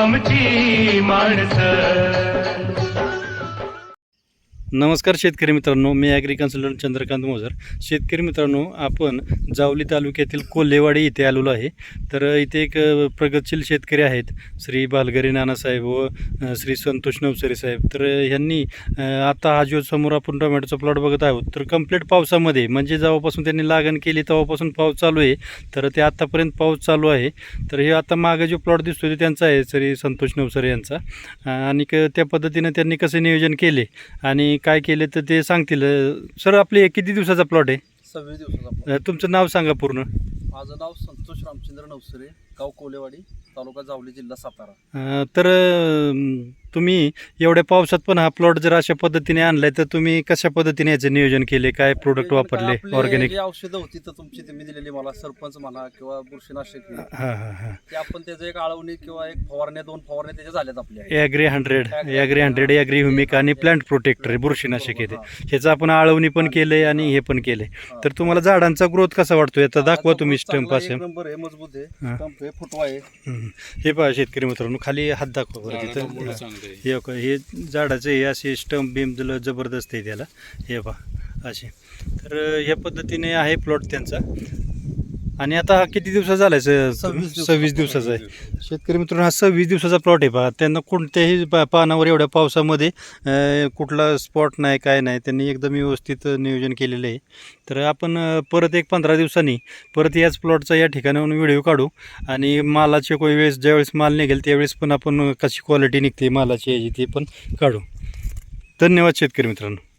आमची माणसं. नमस्कार शेतकरी मित्रांनो मी ॲग्री कन्सल्टंट चंद्रकांत मोजर शेतकरी मित्रांनो आपण जावली तालुक्यातील कोल्हेवाडी इथे आलेलो आहे. तर इथे एक प्रगतशील शेतकरी आहेत. श्री बालगरी नानासाहेब व श्री संतोष नवसरी साहेब. तर ह्यांनी आता हा जो समोर आपण टोमॅटोचा प्लॉट बघत आहोत तर कंप्लीट पावसामध्ये म्हणजे जेव्हापासून त्यांनी लागण केली तेव्हापासून पाऊस चालू आहे. तर ते आत्तापर्यंत पाऊस चालू आहे. तर हे आता मागे जो प्लॉट दिसतो तो त्यांचा आहे श्री संतोष नवसरे यांचा. आणि त्या पद्धतीनं त्यांनी कसे नियोजन केले? आणि काय केले तर ते सांगतील. सर आपले किती दिवसाचा प्लॉट आहे? सव्वीस दिवसाचा तुमचं नाव सांगा पूर्ण. माझं नाव संतोष रामचंद्र नवसरे गाव कोलेवाडी तालुका जावली जिल्हा सातारा. तर तुम्ही एवढ्या पावसात पण हा प्लॉट जर अशा पद्धतीने आणलाय तर तुम्ही कशा पद्धतीने याचं नियोजन केले काय प्रोडक्ट वापरले? ऑर्गॅनिक औषधं होती तर तुमची तुम्ही दिलेली मला सरपंच म्हणा किंवा बुरशीनाशक हे, हां हां हां. ते आपण त्याचं एक आळवणी किंवा एक फवारण्या दोन फवारण्या त्याच्या झाल्यात आपल्या. Agri hundred agri hundred agri humic आणि प्लांट प्रोटेक्टर बुरशीनाशक येते. ह्याचं आपण आळवणी पण केलंय आणि हे. पण केलंय. तर तुम्हाला झाडांचा ग्रोथ कसा वाटतोय? आता दाखवा तुम्ही स्टंप असे. नंबर आहे मजबूत हा. आहे स्टंप आहे फुटवा आहे. हे पहा शेतकरी मित्रांनो खाली हात दाखवा बरं तिथं हे का हे झाडाचे हे असे स्टंप बिम दिलं जबरदस्त आहे त्याला. हे पहा असे. तर ह्या पद्धतीने आहे प्लॉट त्यांचा. आणि आता हा किती दिवसाचा झालाय? सव्वीस दिवसाचा सव्वीस दिवसाचा आहे. शेतकरी मित्रांनो हा सव्वीस दिवसाचा प्लॉट आहे पहा. त्यांना कोणत्याही पा- पानावर एवढ्या पावसामध्ये कुठला स्पॉट नाही काय नाही त्यांनी एकदम व्यवस्थित नियोजन केलेलं आहे. तर आपण परत एक पंधरा दिवसांनी परत याच प्लॉटचा या ठिकाणाहून व्हिडिओ काढू. आणि मालाचे काही वेळेस ज्यावेळेस माल निघेल त्यावेळेस पण आपण कशी क्वालिटी निघते मालाची याची ते पण काढू. धन्यवाद शेतकरी मित्रांनो.